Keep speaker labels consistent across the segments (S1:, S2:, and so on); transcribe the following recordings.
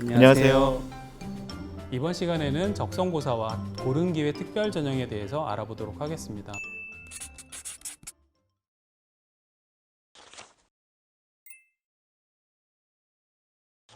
S1: 안녕하세요.
S2: 이번 시간에는 적성고사와 고른기회 특별 전형에 대해서 알아보도록 하겠습니다.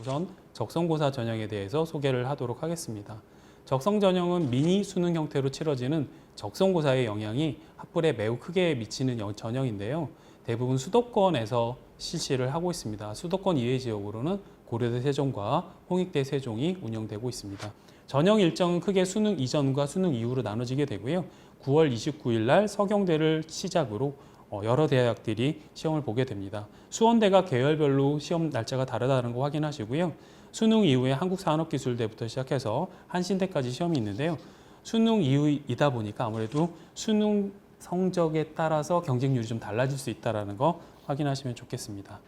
S2: 우선 적성고사 전형에 대해서 소개를 하도록 하겠습니다. 적성 전형은 미니 수능 형태로 치러지는 적성고사의 영향이 학불에 매우 크게 미치는 영- 전형인데요. 대부분 수도권에서 실시를 하고 있습니다. 수도권 이외 지역으로는 고려대 세종과 홍익대 세종이 운영되고 있습니다. 전형 일정은 크게 수능 이전과 수능 이후로 나눠지게 되고요. 9월 29일 날 서경대를 시작으로 어, 여러 대학들이 시험을 보게 됩니다. 수원대가 계열별로 시험 날짜가 다르다는 거 확인하시고요. 수능 이후에 한국산업기술대부터 시작해서 한신대까지 시험이 있는데요. 수능 이후이다 보니까 아무래도 수능 성적에 따라서 경쟁률이 좀 달라질 수 있다는 거 확인하시면 좋겠습니다.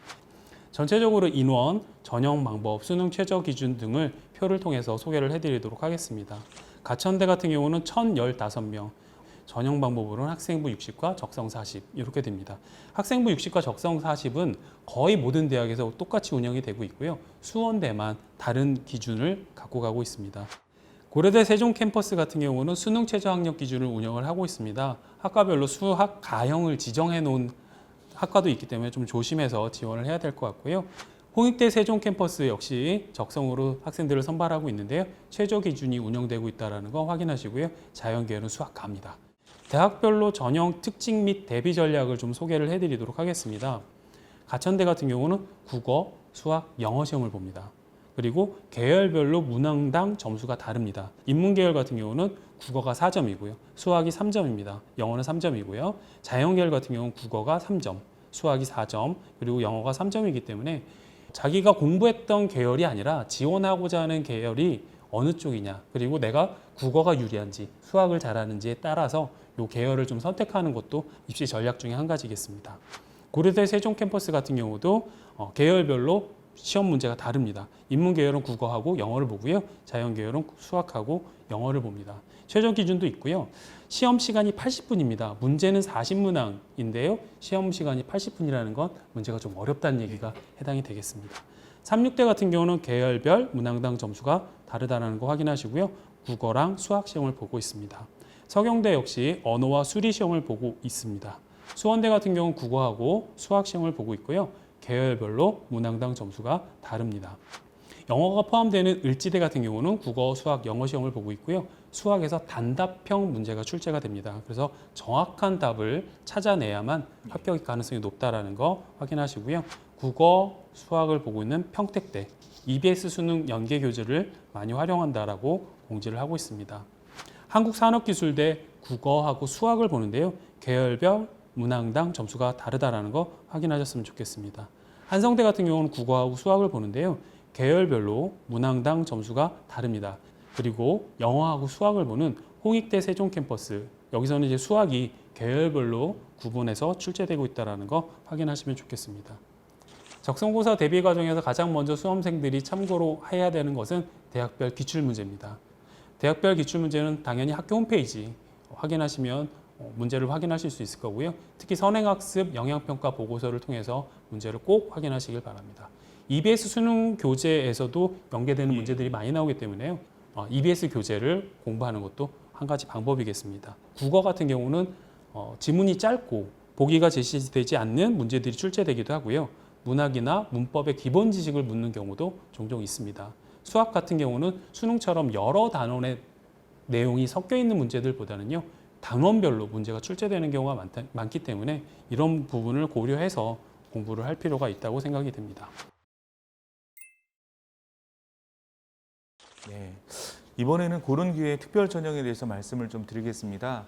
S2: 전체적으로 인원, 전형 방법, 수능 최저 기준 등을 표를 통해서 소개를 해드리도록 하겠습니다. 가천대 같은 경우는 1,015명, 전형 방법으로는 학생부 60과 적성 40 이렇게 됩니다. 학생부 60과 적성 40은 거의 모든 대학에서 똑같이 운영이 되고 있고요. 수원대만 다른 기준을 갖고 가고 있습니다. 고려대 세종 캠퍼스 같은 경우는 수능 최저 학력 기준을 운영을 하고 있습니다. 학과별로 수학 가형을 지정해 놓은 학과도 있기 때문에 좀 조심해서 지원을 해야 될 것 같고요. 홍익대 세종 캠퍼스 역시 적성으로 학생들을 선발하고 있는데요. 최저 기준이 운영되고 있다는 거 확인하시고요. 자연계열은 수학가입니다. 대학별로 전형 특징 및 대비 전략을 좀 소개를 해드리도록 하겠습니다. 가천대 같은 경우는 국어, 수학, 영어 시험을 봅니다. 그리고 계열별로 문항당 점수가 다릅니다. 인문계열 같은 경우는 국어가 4점이고요. 수학이 3점입니다. 영어는 3점이고요. 자연계열 같은 경우는 국어가 3점, 수학이 4점, 그리고 영어가 3점이기 때문에 자기가 공부했던 계열이 아니라 지원하고자 하는 계열이 어느 쪽이냐, 그리고 내가 국어가 유리한지, 수학을 잘하는지에 따라서 이 계열을 좀 선택하는 것도 입시 전략 중에 한 가지겠습니다. 고려대 세종 캠퍼스 같은 경우도 어, 계열별로 시험 문제가 다릅니다. 인문 계열은 국어하고 영어를 보고요. 자연 계열은 수학하고 영어를 봅니다. 최저 기준도 있고요. 시험 시간이 80분입니다. 문제는 40문항인데요. 시험 시간이 80분이라는 건 문제가 좀 어렵다는 얘기가 해당이 되겠습니다. 36대 같은 경우는 계열별 문항당 점수가 다르다는 거 확인하시고요. 국어랑 수학 시험을 보고 있습니다. 서경대 역시 언어와 수리 시험을 보고 있습니다. 수원대 같은 경우는 국어하고 수학 시험을 보고 있고요. 계열별로 문항당 점수가 다릅니다. 영어가 포함되는 을지대 같은 경우는 국어, 수학, 영어 시험을 보고 있고요. 수학에서 단답형 문제가 출제가 됩니다. 그래서 정확한 답을 찾아내야만 합격 가능성이 높다라는 거 확인하시고요. 국어, 수학을 보고 있는 평택대 EBS 수능 연계 교재를 많이 활용한다라고 공지를 하고 있습니다. 한국산업기술대 국어하고 수학을 보는데요. 계열별 문항당 점수가 다르다라는 거 확인하셨으면 좋겠습니다. 한성대 같은 경우는 국어하고 수학을 보는데요. 계열별로 문항당 점수가 다릅니다. 그리고 영어하고 수학을 보는 홍익대 세종 캠퍼스 여기서는 이제 수학이 계열별로 구분해서 출제되고 있다는 거 확인하시면 좋겠습니다. 적성고사 대비 과정에서 가장 먼저 수험생들이 참고로 해야 되는 것은 대학별 기출 문제입니다. 대학별 기출 문제는 당연히 학교 홈페이지 확인하시면 어, 문제를 확인하실 수 있을 거고요. 특히 선행학습 영향평가 보고서를 통해서 문제를 꼭 확인하시길 바랍니다. EBS 수능 교재에서도 연계되는 문제들이 많이 나오기 때문에요. 어, EBS 교재를 공부하는 것도 한 가지 방법이겠습니다. 국어 같은 경우는 어, 지문이 짧고 보기가 제시되지 않는 문제들이 출제되기도 하고요. 문학이나 문법의 기본 지식을 묻는 경우도 종종 있습니다. 수학 같은 경우는 수능처럼 여러 단원의 내용이 섞여 있는 문제들보다는요. 단원별로 문제가 출제되는 경우가 많다, 많기 때문에 이런 부분을 고려해서 공부를 할 필요가 있다고 생각이 됩니다.
S1: 네. 이번에는 고른 기회 특별 전형에 대해서 말씀을 좀 드리겠습니다.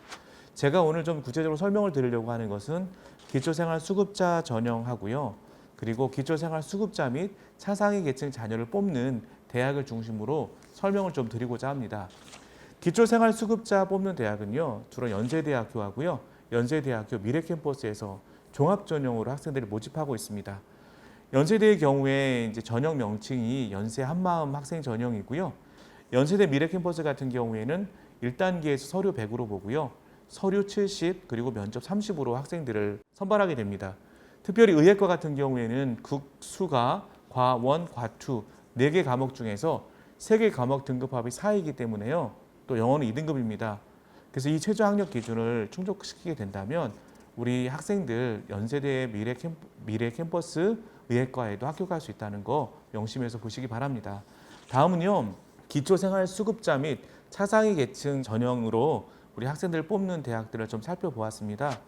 S1: 제가 오늘 좀 구체적으로 설명을 드리려고 하는 것은 기초생활 수급자 전형하고요. 그리고 기초생활 수급자 및 차상위 계층 자녀를 뽑는 대학을 중심으로 설명을 좀 드리고자 합니다. 기초생활 수급자 뽑는 대학은요. 주로 연세대학교 하고요. 연세대학교 미래캠퍼스에서 종합 전형으로 학생들을 모집하고 있습니다. 연세대의 경우에 이제 전형 명칭이 연세 한마음 학생 전형이고요. 연세대 미래캠퍼스 같은 경우에는 1단계에서 서류 100으로 보고요. 서류 70 그리고 면접 30으로 학생들을 선발하게 됩니다. 특별히 의예과 같은 경우에는 국수가 과원, 과투 네개 과목 중에서 세개 과목 등급합이 4이기 때문에요. 또 영어는 2등급입니다. 그래서 이 최저 학력 기준을 충족시키게 된다면 우리 학생들 연세대 미래, 캠, 미래 캠퍼스 의예과에도 갈수 있다는 거 명심해서 보시기 바랍니다. 다음은요. 기초생활수급자 및 차상위 계층 전형으로 우리 학생들 뽑는 대학들을 좀 살펴보았습니다.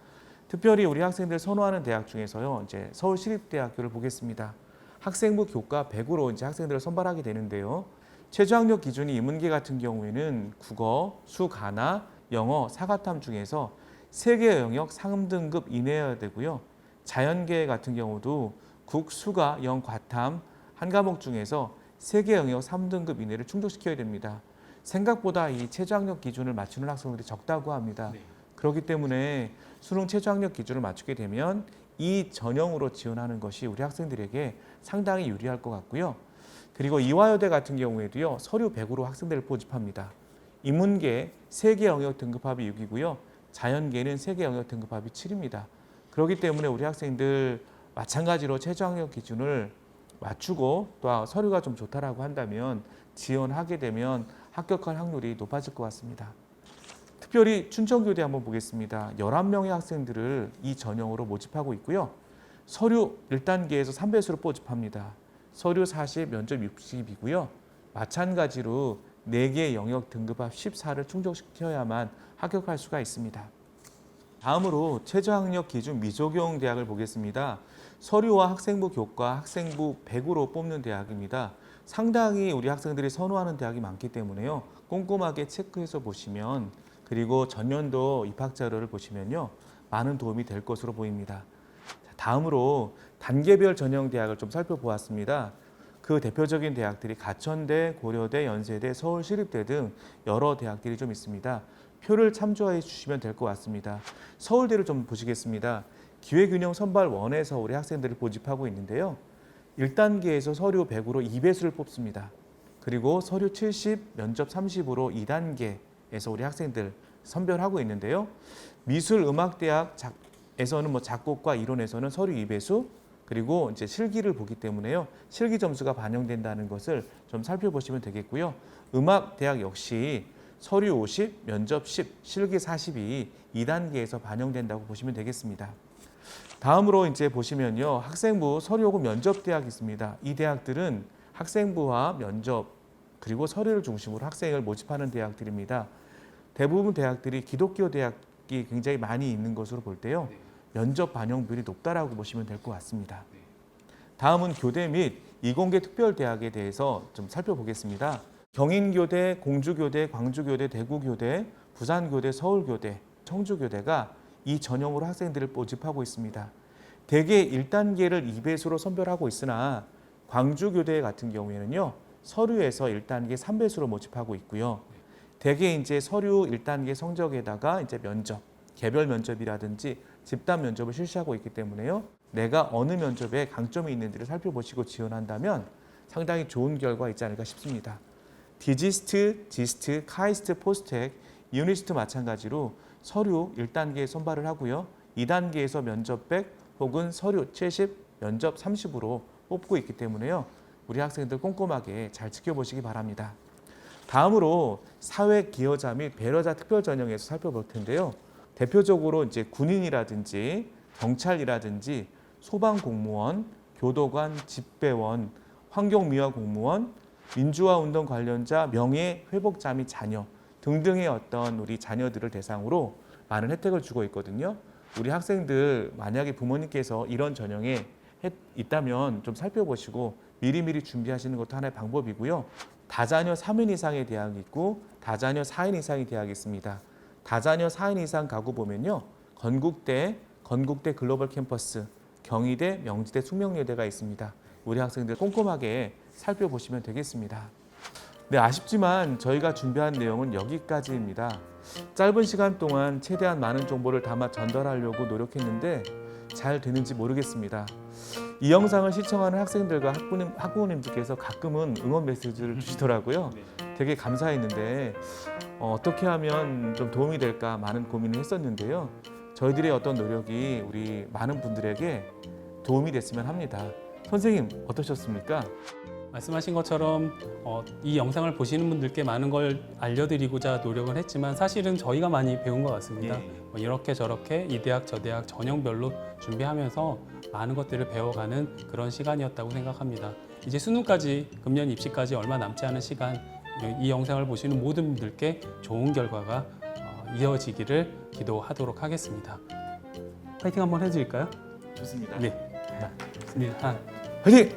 S1: 특별히 우리 학생들 선호하는 대학 중에서요. 이제 서울시립대학교를 보겠습니다. 학생부 교과 100으로 이제 학생들을 선발하게 되는데요. 최저 학력 기준이 인문계 같은 경우에는 국어, 수, 가나, 영어, 사과탐 중에서 세개 영역 3등급 이내여야 되고요. 자연계 같은 경우도 국, 수가, 영, 과탐 한 과목 중에서 세개 영역 3등급 이내를 충족시켜야 됩니다. 생각보다 이 최저 학력 기준을 맞추는 학생들이 적다고 합니다.
S2: 네.
S1: 그렇기 때문에 수능 최저 학력 기준을 맞추게 되면 이 전형으로 지원하는 것이 우리 학생들에게 상당히 유리할 것 같고요. 그리고 이화여대 같은 경우에도요. 서류 100으로 학생들을 모집합니다. 인문계 3개 영역 등급합이 6이고요. 자연계는 3개 영역 등급합이 7입니다. 그렇기 때문에 우리 학생들 마찬가지로 최저 학력 기준을 맞추고 또 서류가 좀 좋다라고 한다면 지원하게 되면 합격할 확률이 높아질 것 같습니다. 특별히 춘천교대 한번 보겠습니다. 11명의 학생들을 이 전형으로 모집하고 있고요. 서류 1단계에서 3배수로 모집합니다. 서류 40, 면접 60이고요. 마찬가지로 4개 영역 등급합 14를 충족시켜야만 합격할 수가 있습니다. 다음으로 최저학력 기준 미적용 대학을 보겠습니다. 서류와 학생부 교과, 학생부 100으로 뽑는 대학입니다. 상당히 우리 학생들이 선호하는 대학이 많기 때문에요. 꼼꼼하게 체크해서 보시면 그리고 전년도 입학 자료를 보시면요. 많은 도움이 될 것으로 보입니다. 자, 다음으로 단계별 전형 대학을 좀 살펴보았습니다. 그 대표적인 대학들이 가천대, 고려대, 연세대, 서울시립대 등 여러 대학들이 좀 있습니다. 표를 참조해 주시면 될 것 같습니다. 서울대를 좀 보시겠습니다. 기회균형 선발 원에서 우리 학생들을 모집하고 있는데요. 1단계에서 서류 100으로 2배수를 뽑습니다. 그리고 서류 70, 면접 30으로 2단계에서 우리 학생들 선별하고 있는데요. 미술 음악대학에서는 뭐 작곡과 이론에서는 서류 2배수 그리고 이제 실기를 보기 때문에요. 실기 점수가 반영된다는 것을 좀 살펴보시면 되겠고요. 음악 대학 역시 서류 50, 면접 10, 실기 40이 2단계에서 반영된다고 보시면 되겠습니다. 다음으로 이제 보시면요. 학생부 서류 혹은 면접 대학이 있습니다. 이 대학들은 학생부와 면접 그리고 서류를 중심으로 학생을 모집하는 대학들입니다. 대부분 대학들이 기독교 대학이 굉장히 많이 있는 것으로 볼 때요. 면접 반영 비율이 높다라고 보시면 될 것 같습니다. 다음은 교대 및 이공계 특별대학에 대해서 좀 살펴보겠습니다. 경인교대, 공주교대, 광주교대, 대구교대, 부산교대, 서울교대, 청주교대가 이 전형으로 학생들을 모집하고 있습니다. 대개 1단계를 2배수로 선별하고 있으나 광주교대 같은 경우에는요. 서류에서 1단계 3배수로 모집하고 있고요. 대개 이제 서류 1단계 성적에다가 이제 면접, 개별 면접이라든지 집단 면접을 실시하고 있기 때문에요. 내가 어느 면접에 강점이 있는지를 살펴보시고 지원한다면 상당히 좋은 결과 있지 않을까 싶습니다. 디지스트, 지스트, 카이스트, 포스텍, 유니스트 마찬가지로 서류 1단계에 선발을 하고요. 2단계에서 면접 100 혹은 서류 70, 면접 30으로 뽑고 있기 때문에요. 우리 학생들 꼼꼼하게 잘 지켜보시기 바랍니다. 다음으로 사회 기여자 및 배려자 특별 전형에서 살펴볼 텐데요. 대표적으로 이제 군인이라든지 경찰이라든지 소방 공무원, 교도관, 집배원, 환경미화 공무원, 민주화 운동 관련자, 명예 회복자 및 자녀 등등의 어떤 우리 자녀들을 대상으로 많은 혜택을 주고 있거든요. 우리 학생들 만약에 부모님께서 이런 전형에 해- 있다면 좀 살펴보시고 미리미리 준비하시는 것도 하나의 방법이고요. 다자녀 3인 이상의 대학이 있고 다자녀 4인 이상의 대학이 있습니다. 다자녀 4인 이상 가구 보면요. 건국대, 건국대 글로벌 캠퍼스, 경희대, 명지대, 숙명여대가 있습니다. 우리 학생들 꼼꼼하게 살펴보시면 되겠습니다. 네, 아쉽지만 저희가 준비한 내용은 여기까지입니다. 짧은 시간 동안 최대한 많은 정보를 담아 전달하려고 노력했는데 잘 되는지 모르겠습니다. 이 영상을 시청하는 학생들과 학부님, 학부모님들께서 가끔은 응원 메시지를 주시더라고요. 되게 감사했는데 어, 어떻게 하면 좀 도움이 될까 많은 고민을 했었는데요. 저희들의 어떤 노력이 우리 많은 분들에게 도움이 됐으면 합니다. 선생님 어떠셨습니까?
S2: 말씀하신 것처럼 어, 이 영상을 보시는 분들께 많은 걸 알려드리고자 노력을 했지만 사실은 저희가 많이 배운 것 같습니다.
S1: 예.
S2: 뭐 이렇게 저렇게 이 대학 저 대학 전형별로 준비하면서 많은 것들을 배워가는 그런 시간이었다고 생각합니다. 이제 수능까지 금년 입시까지 얼마 남지 않은 시간 이 영상을 보시는 모든 분들께 좋은 결과가 어, 이어지기를 기도하도록 하겠습니다. 파이팅 한번 해드릴까요?
S1: 좋습니다.
S2: 네. 자, 네, 한
S1: 화이팅!